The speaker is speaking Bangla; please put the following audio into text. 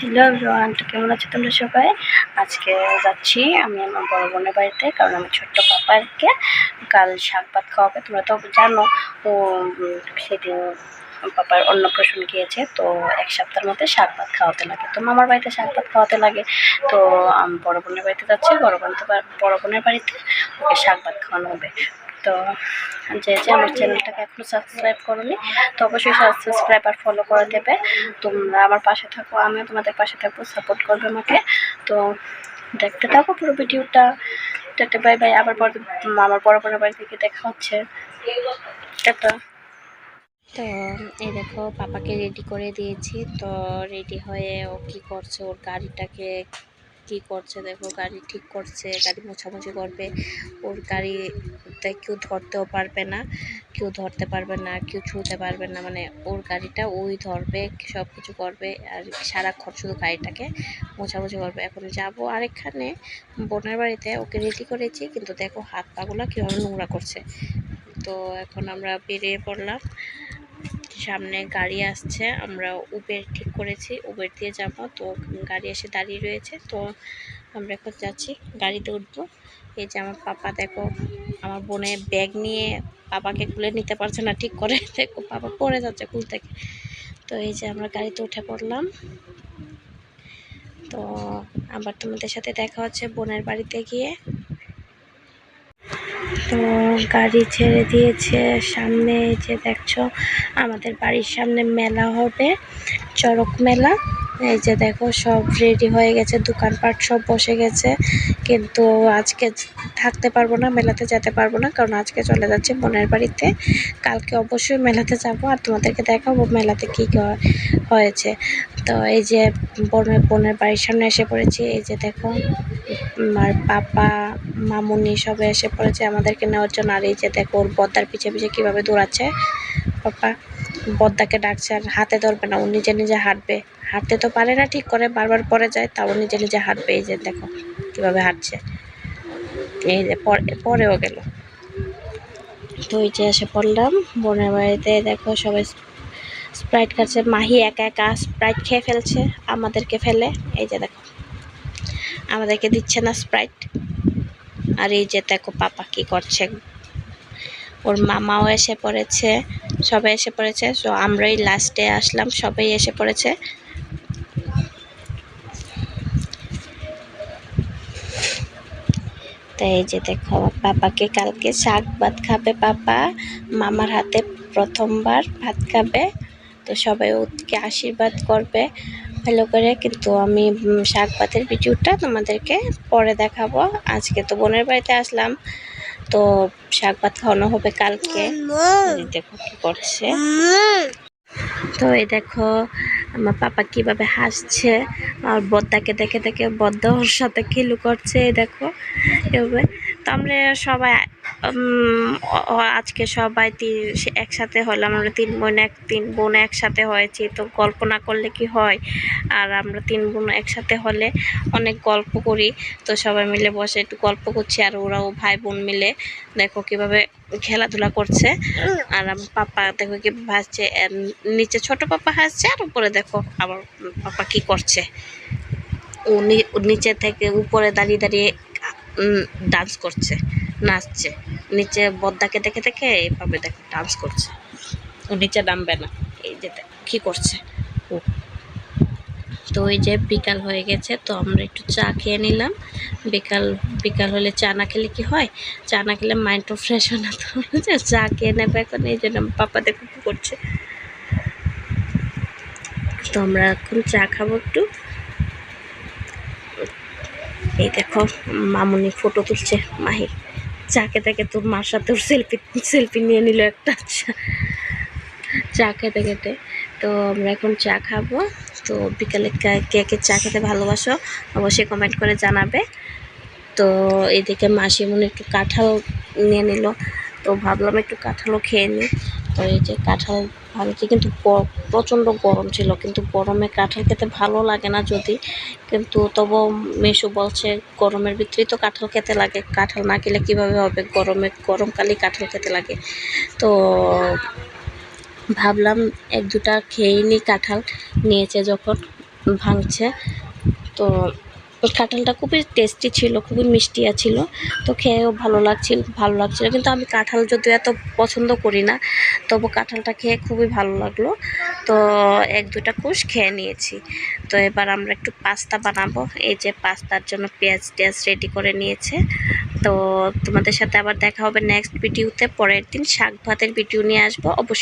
হ্যালো এভরিওয়ান কেমন আছো তোমরা সবাই? আজকে যাচ্ছি আমি আমার বড় বোনের বাড়িতে, কারণ আমার ছোট্ট পাপাকে কাল শাক ভাত খাওয়াবে, তোমরা তো জানো। ও সেদিন পাপার অন্নপ্রাশন গিয়েছে, তো এক সপ্তাহের মধ্যে শাক ভাত খাওয়াতে লাগে। তো মামার বাড়িতে শাক ভাত খাওয়াতে লাগে। তো আমি, বড় বোনের বাড়িতে যাচ্ছি, বড় বোন তো বড় বোনের বাড়িতে ওকে শাক ভাত খাওয়ানো হবে। তো যে যে আমার চ্যানেলটাকে এখনও সাবস্ক্রাইব করোনি, তো অবশ্যই সাবস্ক্রাইব আর ফলো করে দেবে। তোমরা আমার পাশে থাকো, আমিও তোমাদের পাশে থাকব সাপোর্ট করবে আমাকে। তো দেখতে থাকো পুরো ভিডিওটা। টাটা বাই বাই আবার পরে আমার বড় বড় বাড়ি থেকে দেখা হচ্ছে। টাটা। তো এই দেখো, পাপাকে রেডি করে দিয়েছি। তো রেডি হয়ে ও কি করছে? ওর গাড়িটাকে কি করছে, দেখো গাড়ি ঠিক করছে, গাড়ি মোছামুছি করবে, ওর গাড়িতে কেউ ধরতেও পারবে না, কেউ ধরতে পারবে না, কেউ ছুঁতে পারবে না মানে ওর গাড়িটা ওই ধরবে সব কিছু করবে, আর সারাক্ষণ শুধু গাড়িটাকে মোছামুছি করবে। এখন যাব আরেকখানে, বোনের বাড়িতে, ওকে রেডি করেছি, কিন্তু দেখো হাত পাগুলো কীভাবে নোংরা করছে। তো এখন আমরা বেরিয়ে পড়লাম। সামনে গাড়ি আসছে, আমরা উবের ঠিক করেছি উবের দিয়ে যাব। তো গাড়ি এসে দাঁড়িয়ে রয়েছে, তো আমরা এখন যাচ্ছি, গাড়িতে উঠবো। এই যে আমার পাপা, দেখো, আমার বোনের ব্যাগ নিয়ে পাপাকে খুলে নিতে পারছে না ঠিক করে। দেখো, পাপা পড়ে যাচ্ছে কুল থেকে। তো এই যে আমরা গাড়িতে উঠে পড়লাম। তো আবার তোমাদের সাথে দেখা হচ্ছে বোনের বাড়িতে গিয়ে। তো গাড়ি ছেড়ে দিয়েছে। সামনে এই যে দেখছ, আমাদের বাড়ির সামনে মেলা হবে, চড়ক মেলা। এই যে দেখো, সব রেডি হয়ে গেছে, দোকানপাট সব বসে গেছে। কিন্তু আজকে থাকতে পারব না, মেলাতে যেতে পারব না, কারণ আজকে চলে যাচ্ছি বোনের বাড়িতে। কালকে অবশ্যই মেলাতে যাব, আর তোমাদেরকে দেখাবো মেলাতে কী হয়- হয়েছে। তো এই যে বোনের বোনের বাড়ির সামনে এসে পড়েছি, এই যে দেখো আমার পাপা মামুনি সবে এসে পড়েছে আমাদেরকে নেওয়ার জন্য। আর এই যে দেখো, ওর বদ্দার পিছে পিছে কীভাবে দৌড়াচ্ছে। পাপা বদ্দাকে ডাকছে আর হাতে ধরবে না, ও নিজে নিজে হাঁটবে। হাঁটতে তো পারে না, ঠিক করে বারবার পরে যায়, তাও নিজে নিজে হাঁটবে। এই যে দেখো, কীভাবে হাঁটছে। এই যে পরে, পরেও গেল। তো এই যে এসে পড়লাম, বোনের বাড়িতে দেখো সবাই স্প্রাইট খাচ্ছে। মাহি একা একা স্প্রাইট খেয়ে ফেলছে, আমাদেরকে ফেলে। এই যে দেখো, আমাদেরকে দিচ্ছে না স্প্রাইট। আর এই যে দেখো পাপা কি করছে। ওর মামাও এসে পড়েছে, সবাই এসে পড়েছে। তো আমরাই লাস্টে আসলাম, সবাই এসে পড়েছে। তো এই যে দেখো, পাপাকে কালকে শাক ভাত খাবে পাপা। মামার হাতে প্রথমবার ভাত খাবে। তো সবাই ওকে আশীর্বাদ করবে। ভালো করে কিন্তু আমি শাক ভাতের ভিডিওটা তোমাদেরকে পরে দেখাবো। আজকে তো বোনের বাড়িতে আসলাম তো শাক ভাত খাওয়ানো হবে কালকে। দেখো কি করছে। তো এই দেখো আমার পাপা কীভাবে হাসছে আর বদ্দাকে দেখে দেখে বদ্দা ওর সাথে খিলু করছে এই দেখো। এভাবে। তো আমরা সবাই আজকে সবাই তিন একসাথে হলাম। আমরা তিন বোন, এক, তিন বোন একসাথে হয়েছি, তো গল্প না করলে কি হয়? আর আমরা তিন বোন একসাথে হলে অনেক গল্প করি, তো সবাই মিলে বসে একটু গল্প করছি, আর ওরাও ভাই বোন মিলে দেখো কীভাবে খেলাধুলা করছে। আর আমার পাপা দেখো কি হাসছে নিচে ছোট পাপা হাসছে, আর উপরে দেখো আমার পাপা কি করছে। ও নিচে থেকে উপরে দাঁড়িয়ে দাঁড়িয়ে ডান্স করছে। নাচছে। নিচে বদ্দাকে দেখে দেখে এইভাবে দেখো ডান্স করছে। ও নিচে নামবে না। এই যে কি করছে? ও। তো ওই যে বিকাল হয়ে গেছে, তো আমরা একটু চা খেয়ে নিলাম। বিকাল বিকাল হলে চা না খেলে কি হয়? চা না খেলে মাইন্ডও ফ্রেশ হয় না তো। চা খেয়ে নেবে এখন, এই জন্য পাপা দেখো কি করছে। তো আমরা এখন চা খাব একটু। এই দেখো, মামুনি ফটো তুলছে মাহি চা খেতে তো মার সাথে ওর সেলফি সেলফি নিয়ে নিল একটা চা খেতে খেতে তো। আমরা এখন চা খাব। তো বিকালে কা- কে কে চা খেতে ভালোবাসো অবশ্যই কমেন্ট করে জানাবে। তো এদিকে মাসিমুনি একটু কাঁঠাল নিয়ে নিল। তো ভাবলাম একটু কাঁঠালও খেয়ে নিই। তো এই যে কাঁঠাল ভাবছি কিন্তু প্রচণ্ড গরম ছিল, কিন্তু গরমে কাঁঠাল খেতে ভালো লাগে না যদি। কিন্তু তবু মেশু বলছে, গরমের ভিতরেই তো কাঁঠাল খেতে লাগে। কাঁঠাল না খেলে কীভাবে হবে? গরমে, গরমকালেই কাঁঠাল খেতে লাগে। তো ভাবলাম এক দুটা খেয়েই নিই কাঁঠাল, নিয়েছে যখন ভাঙছে। তো কাঁঠালটা খুবই টেস্টি ছিল, খুবই মিষ্টি ছিল তো খেয়েও ভালো লাগছিল ভালো লাগছিল। কিন্তু আমি কাঁঠাল যদিও এত পছন্দ করি না, তবু কাঁঠালটা খেয়ে খুবই ভালো লাগল। তো এক দুটা কুশ খেয়ে নিয়েছি। তো এবার আমরা একটু পাস্তা বানাবো। এই যে পাস্তার জন্য পেঁয়াজ টেয়াজ রেডি করে নিয়েছে। তো তোমাদের সাথে আবার দেখা হবে নেক্সট ভিডিওতে পরের দিন শাক ভাতের ভিডিও নিয়ে আসব। অবশ্যই